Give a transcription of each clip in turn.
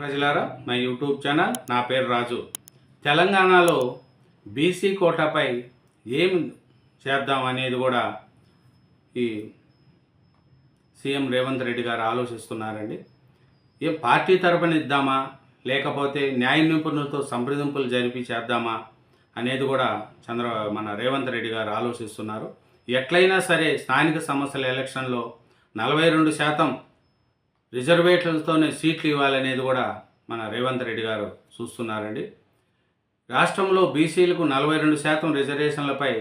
ప్రజలారా నా YouTube channel నా పేరు రాజు. తెలంగాణలో బీసీ కోటాపై ఏం చేద్దాం అనేది కూడా ఈ సీఎం రేవంత్ రెడ్డి గారు ఆలోచిస్తున్నారండి. ఏ పార్టీ తరపున ఇద్దామా? లేకపోతే న్యాయ నిపుణులతో సంప్రదింపులు జరిపి చేద్దామా? అనేది కూడా చంద్ర మన రేవంత్ రెడ్డి గారు ఆలోచిస్తున్నారు. ఎట్లయినా సరే స్థానిక సమస్యల ఎలక్షన్లో నలభై రెండు శాతం రిజర్వేషన్లతోనే సీట్లు ఇవ్వాలనేది కూడా మన రేవంత్ రెడ్డి గారు చూస్తున్నారండి. రాష్ట్రంలో బీసీలకు నలభై రెండు శాతం రిజర్వేషన్లపై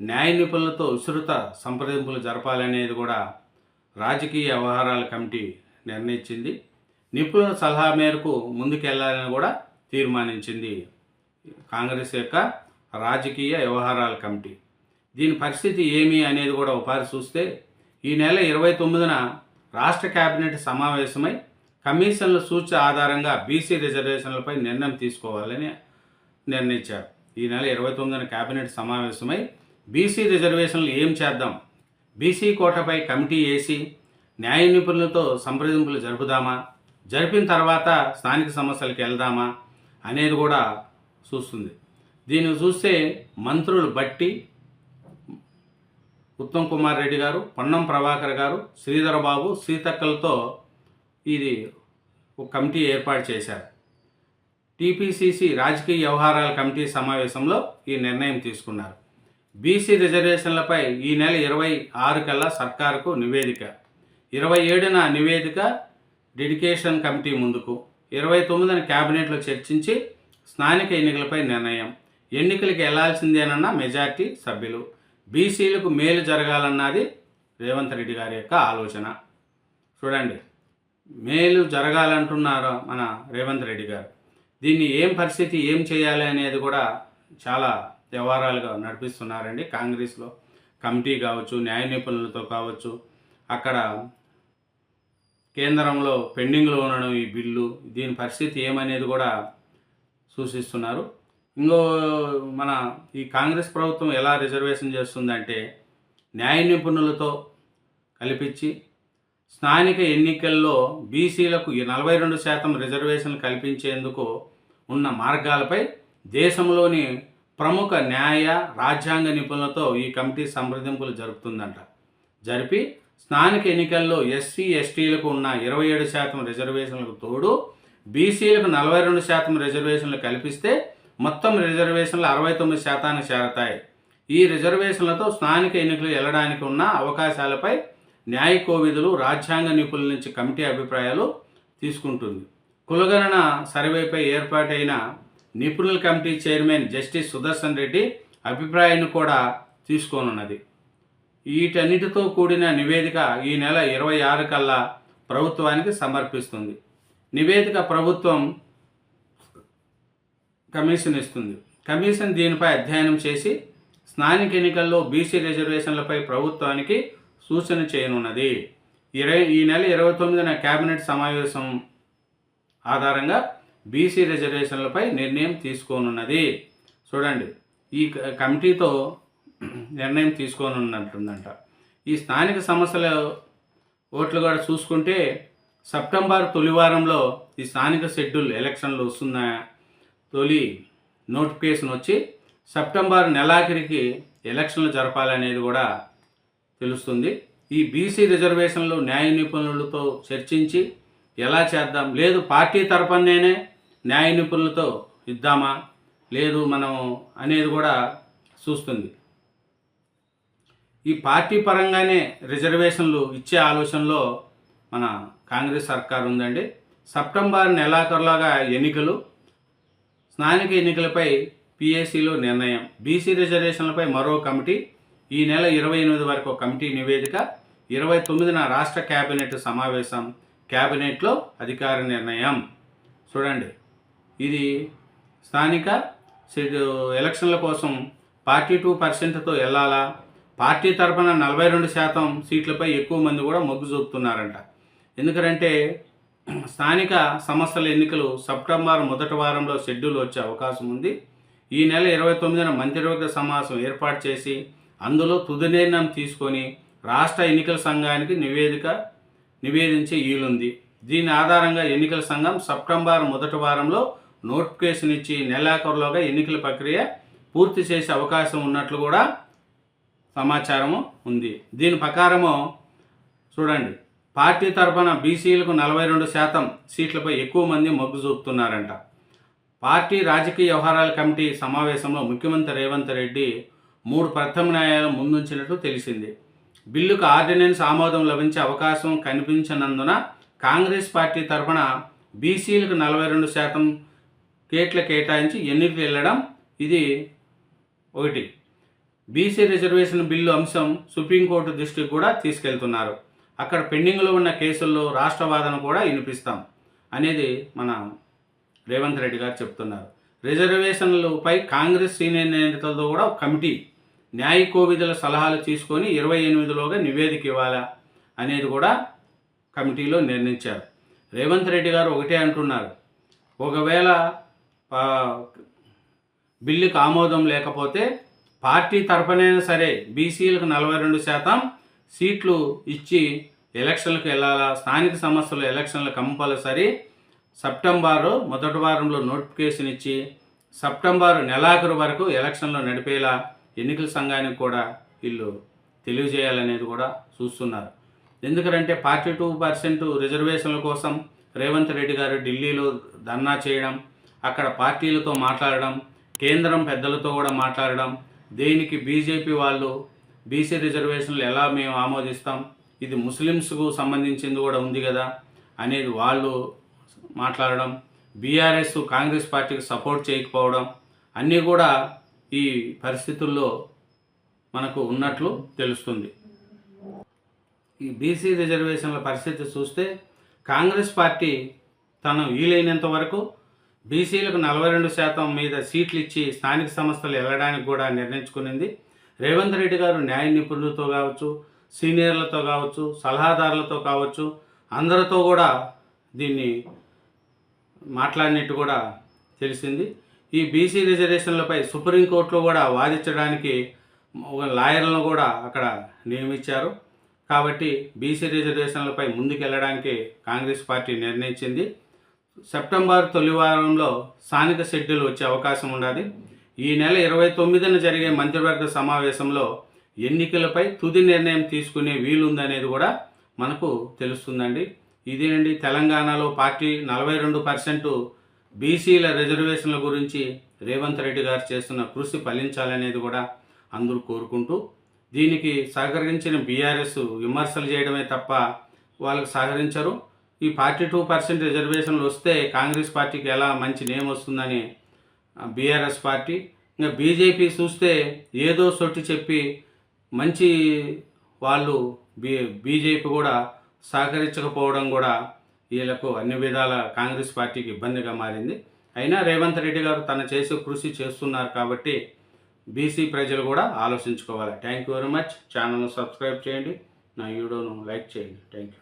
న్యాయ నిపుణులతో విస్తృత సంప్రదింపులు జరపాలనేది కూడా రాజకీయ వ్యవహారాల కమిటీ నిర్ణయించింది. నిపుణుల సలహా మేరకు ముందుకెళ్ళాలని కూడా తీర్మానించింది కాంగ్రెస్ యొక్క రాజకీయ వ్యవహారాల కమిటీ. దీని పరిస్థితి ఏమి అనేది కూడా ఒకసారి చూస్తే ఈ నెల ఇరవై తొమ్మిదిన రాష్ట్ర కేబినెట్ సమావేశమై కమిషన్ల సూచన ఆధారంగా బీసీ రిజర్వేషన్లపై నిర్ణయం తీసుకోవాలని నిర్ణయించారు. ఈ నెల ఇరవై తొమ్మిదిన కేబినెట్ సమావేశమై బీసీ రిజర్వేషన్లు ఏం చేద్దాం? బీసీ కోటపై కమిటీ వేసి న్యాయ నిపుణులతో సంప్రదింపులు జరుపుదామా? జరిపిన తర్వాత స్థానిక సమస్యలకు వెళ్దామా? అనేది కూడా చూస్తుంది. దీన్ని చూస్తే మంత్రులు బట్టి ఉత్తమ్ కుమార్ రెడ్డి గారు పొన్నం ప్రభాకర్ గారు శ్రీధర్ బాబు సీతక్కలతో ఇది ఒక కమిటీ ఏర్పాటు చేశారు. టీపీసీసీ రాజకీయ వ్యవహారాల కమిటీ సమావేశంలో ఈ నిర్ణయం తీసుకున్నారు. బీసీ రిజర్వేషన్లపై ఈ నెల ఇరవై ఆరు కల్లా సర్కారుకు నివేదిక. ఇరవై ఏడున నివేదిక డెడికేషన్ కమిటీ ముందుకు. ఇరవై తొమ్మిదిన క్యాబినెట్లో చర్చించి స్థానిక ఎన్నికలపై నిర్ణయం. ఎన్నికలకు వెళ్ళాల్సిందేనన్న మెజార్టీ సభ్యులు. బీసీలకు మేలు జరగాలన్నది రేవంత్ రెడ్డి గారి యొక్క ఆలోచన. చూడండి మేలు జరగాలంటున్నారు మన రేవంత్ రెడ్డి గారు. దీన్ని ఏం పరిస్థితి ఏం చేయాలి అనేది కూడా చాలా వ్యవహారాలుగా నడిపిస్తున్నారండి కాంగ్రెస్లో. కమిటీ కావచ్చు న్యాయ నిపుణులతో కావచ్చు అక్కడ కేంద్రంలో పెండింగ్లో ఉండడం ఈ బిల్లు దీని పరిస్థితి ఏమనేది కూడా సూచిస్తున్నారు. ఇందులో మన ఈ కాంగ్రెస్ ప్రభుత్వం ఎలా రిజర్వేషన్ చేస్తుందంటే న్యాయ నిపుణులతో కల్పించి స్థానిక ఎన్నికల్లో బీసీలకు నలభై రెండు శాతం రిజర్వేషన్లు కల్పించేందుకు ఉన్న మార్గాలపై దేశంలోని ప్రముఖ న్యాయ రాజ్యాంగ నిపుణులతో ఈ కమిటీ సంప్రదింపులు జరుపుతుందంట. జరిపి స్థానిక ఎన్నికల్లో ఎస్సీ ఎస్టీలకు ఉన్న ఇరవై ఏడు శాతం రిజర్వేషన్లకు తోడు బీసీలకు నలభై రెండు శాతం రిజర్వేషన్లు కల్పిస్తే మొత్తం రిజర్వేషన్లు అరవై తొమ్మిది శాతానికి చేరతాయి. ఈ రిజర్వేషన్లతో స్థానిక ఎన్నికలు వెళ్ళడానికి ఉన్న అవకాశాలపై న్యాయ కోవిధులు రాజ్యాంగ నిపుణుల నుంచి కమిటీ అభిప్రాయాలు తీసుకుంటుంది. కులగణన సర్వేపై ఏర్పాటైన నిపుణుల committee chairman justice Sudarshan Reddy అభిప్రాయాన్ని కూడా తీసుకోనున్నది. వీటన్నిటితో కూడిన నివేదిక ఈ నెల ఇరవై ఆరు కల్లా ప్రభుత్వానికి సమర్పిస్తుంది. నివేదిక ప్రభుత్వం కమిషన్ ఇస్తుంది. కమిషన్ దీనిపై అధ్యయనం చేసి స్థానిక ఎన్నికల్లో బీసీ రిజర్వేషన్లపై ప్రభుత్వానికి సూచన చేయనున్నది. ఇరవై ఈ నెల ఇరవై తొమ్మిదిన కేబినెట్ సమావేశం ఆధారంగా బీసీ రిజర్వేషన్లపై నిర్ణయం తీసుకోనున్నది. చూడండి ఈ కమిటీతో నిర్ణయం తీసుకోనున్నట్టుందంట. ఈ స్థానిక సమస్యల ఓట్లు కూడా చూసుకుంటే సెప్టెంబర్ తొలి వారంలో ఈ స్థానిక షెడ్యూల్ ఎలక్షన్లు వస్తున్నాయా? తొలి నోటిఫికేషన్ వచ్చి సెప్టెంబర్ నెలాఖరికి ఎలక్షన్లు జరపాలనేది కూడా తెలుస్తుంది. ఈ బీసీ రిజర్వేషన్లు న్యాయ నిపుణులతో చర్చించి ఎలా చేద్దాం? లేదు పార్టీ తరపునేనే న్యాయ నిపుణులతో ఇద్దామా? లేదు మనం అనేది కూడా చూస్తుంది. ఈ పార్టీ పరంగానే రిజర్వేషన్లు ఇచ్చే ఆలోచనలో మన కాంగ్రెస్ సర్కార్ ఉందండి సెప్టెంబర్ నెలాఖరులాగా ఎన్నికలు స్థానిక ఎన్నికలపై పిఎస్సిలో నిర్ణయం. బీసీ రిజర్వేషన్లపై మరో కమిటీ. ఈ నెల ఇరవై ఎనిమిది వరకు ఒక కమిటీ నివేదిక. ఇరవై తొమ్మిదిన రాష్ట్ర కేబినెట్ సమావేశం. కేబినెట్లో అధికార నిర్ణయం. చూడండి. ఇది స్థానిక ఎలక్షన్ల కోసం ఫార్టీ టూ పర్సెంట్తో వెళ్ళాలా పార్టీ తరఫున నలభై రెండు శాతం సీట్లపై ఎక్కువ మంది కూడా మొగ్గు చూపుతున్నారంట. ఎందుకంటే స్థానిక సంస్థల ఎన్నికలు సెప్టెంబర్ మొదటి వారంలో షెడ్యూల్ వచ్చే అవకాశం ఉంది. ఈ నెల ఇరవై తొమ్మిదిన మంత్రివర్గ సమావేశం ఏర్పాటు చేసి అందులో తుది నిర్ణయం తీసుకొని రాష్ట్ర ఎన్నికల సంఘానికి నివేదిక నివేదించే వీలుంది. దీని ఆధారంగా ఎన్నికల సంఘం సెప్టెంబర్ మొదటి వారంలో నోటిఫికేషన్ ఇచ్చి నెలాఖరులోగా ఎన్నికల ప్రక్రియ పూర్తి చేసే అవకాశం ఉన్నట్లు కూడా సమాచారము ఉంది. దీని ప్రకారము చూడండి. పార్టీ తరఫున బీసీలకు నలభై రెండు శాతం సీట్లపై ఎక్కువ మంది మొగ్గు చూపుతున్నారంట. పార్టీ రాజకీయ వ్యవహారాల కమిటీ సమావేశంలో ముఖ్యమంత్రి రేవంత్ రెడ్డి మూడు ప్రత్యామ్నాయాలు ముందుంచినట్టు తెలిసింది. బిల్లుకు ఆర్డినెన్స్ ఆమోదం లభించే అవకాశం కనిపించనందున కాంగ్రెస్ పార్టీ తరఫున బీసీలకు నలభై రెండు శాతం కేట్ల కేటాయించి ఎన్నికలు వెళ్ళడం ఇది ఒకటి. బీసీ రిజర్వేషన్ బిల్లు అంశం సుప్రీంకోర్టు దృష్టికి కూడా తీసుకెళ్తున్నారు. అక్కడ పెండింగ్లో ఉన్న కేసుల్లో రాష్ట్ర వాదన కూడా వినిపిస్తాం అనేది మన రేవంత్ రెడ్డి గారు చెప్తున్నారు. రిజర్వేషన్లపై కాంగ్రెస్ సీనియర్ నేతలతో కూడా కమిటీ న్యాయ కోవిధుల సలహాలు తీసుకొని ఇరవై ఎనిమిదిలోగా నివేదిక ఇవ్వాలా అనేది కూడా కమిటీలో నిర్ణయించారు. రేవంత్ రెడ్డి గారు ఒకటే అంటున్నారు. ఒకవేళ బిల్లుకు ఆమోదం లేకపోతే పార్టీ తరపునైనా సరే బీసీలకు నలభై రెండు శాతం సీట్లు ఇచ్చి ఎలక్షన్లకు వెళ్ళాలా? స్థానిక సమస్యలు ఎలక్షన్లు కంపల్సరీ సెప్టెంబరు మొదటి వారంలో నోటిఫికేషన్ ఇచ్చి సెప్టెంబర్ నెలాఖరు వరకు ఎలక్షన్లు నడిపేలా ఎన్నికల సంఘానికి కూడా వీళ్ళు తెలియజేయాలనేది కూడా చూస్తున్నారు. ఎందుకంటే ఫార్టీ టూ పర్సెంట్ రిజర్వేషన్ల కోసం రేవంత్ రెడ్డి గారు ఢిల్లీలో ధర్నా చేయడం అక్కడ పార్టీలతో మాట్లాడడం కేంద్రం పెద్దలతో కూడా మాట్లాడడం దేనికి బీజేపీ వాళ్ళు బీసీ రిజర్వేషన్లు ఎలా మేము ఆమోదిస్తాం? ఇది ముస్లిమ్స్కు సంబంధించింది కూడా ఉంది కదా అనేది వాళ్ళు మాట్లాడడం బీఆర్ఎస్ కాంగ్రెస్ పార్టీకి సపోర్ట్ చేయకపోవడం అన్నీ కూడా ఈ పరిస్థితుల్లో మనకు ఉన్నట్లు తెలుస్తుంది. ఈ బీసీ రిజర్వేషన్ల పరిస్థితి చూస్తే కాంగ్రెస్ పార్టీ తను వీలైనంత వరకు బీసీలకు నలభై రెండు శాతం మీద సీట్లు ఇచ్చి స్థానిక సంస్థలు వెళ్ళడానికి కూడా నిర్ణయించుకునింది. రేవంత్ రెడ్డి గారు న్యాయ నిపుణులతో కావచ్చు సీనియర్లతో కావచ్చు సలహాదారులతో కావచ్చు అందరితో కూడా దీన్ని మాట్లాడినట్టు కూడా తెలిసింది. ఈ బీసీ రిజర్వేషన్లపై సుప్రీంకోర్టులో కూడా వాదించడానికి లాయర్లను కూడా అక్కడ నియమించారు. కాబట్టి బీసీ రిజర్వేషన్లపై ముందుకెళ్ళడానికి కాంగ్రెస్ పార్టీ నిర్ణయించింది. సెప్టెంబర్ తొలి వారంలో స్థానిక షెడ్యూల్ వచ్చే అవకాశం ఉన్నది. ఈ నెల ఇరవై తొమ్మిదిన జరిగే మంత్రివర్గ సమావేశంలో ఎన్నికలపై తుది నిర్ణయం తీసుకునే వీలుందనేది కూడా మనకు తెలుస్తుందండి. ఇదేనండి తెలంగాణలో పార్టీ నలభై రెండు పర్సెంట్ బీసీల రిజర్వేషన్ల గురించి రేవంత్ రెడ్డి గారు చేస్తున్న కృషి ఫలించాలనేది కూడా అందరూ కోరుకుంటూ దీనికి సహకరించిన బీఆర్ఎస్ విమర్శలు చేయడమే తప్ప వాళ్ళకి సహకరించరు. ఈ ఫార్టీ టూ పర్సెంట్ రిజర్వేషన్లు వస్తే కాంగ్రెస్ పార్టీకి ఎలా మంచి నేమ్ వస్తుందని బీఆర్ఎస్ పార్టీ. ఇంకా బీజేపీ చూస్తే ఏదో సొట్టు చెప్పి మంచి వాళ్ళు బీ బీజేపీ కూడా సహకరించకపోవడం కూడా వీళ్ళకు అన్ని విధాల కాంగ్రెస్ పార్టీకి ఇబ్బందిగా మారింది. అయినా రేవంత్ రెడ్డి గారు తన చేసే కృషి చేస్తున్నారు కాబట్టి బీసీ ప్రజలు కూడా ఆలోచించుకోవాలి. థ్యాంక్ యూ వెరీ మచ్ ఛానల్ను సబ్స్క్రైబ్ చేయండి. నా వీడియోను లైక్ చేయండి. Thank you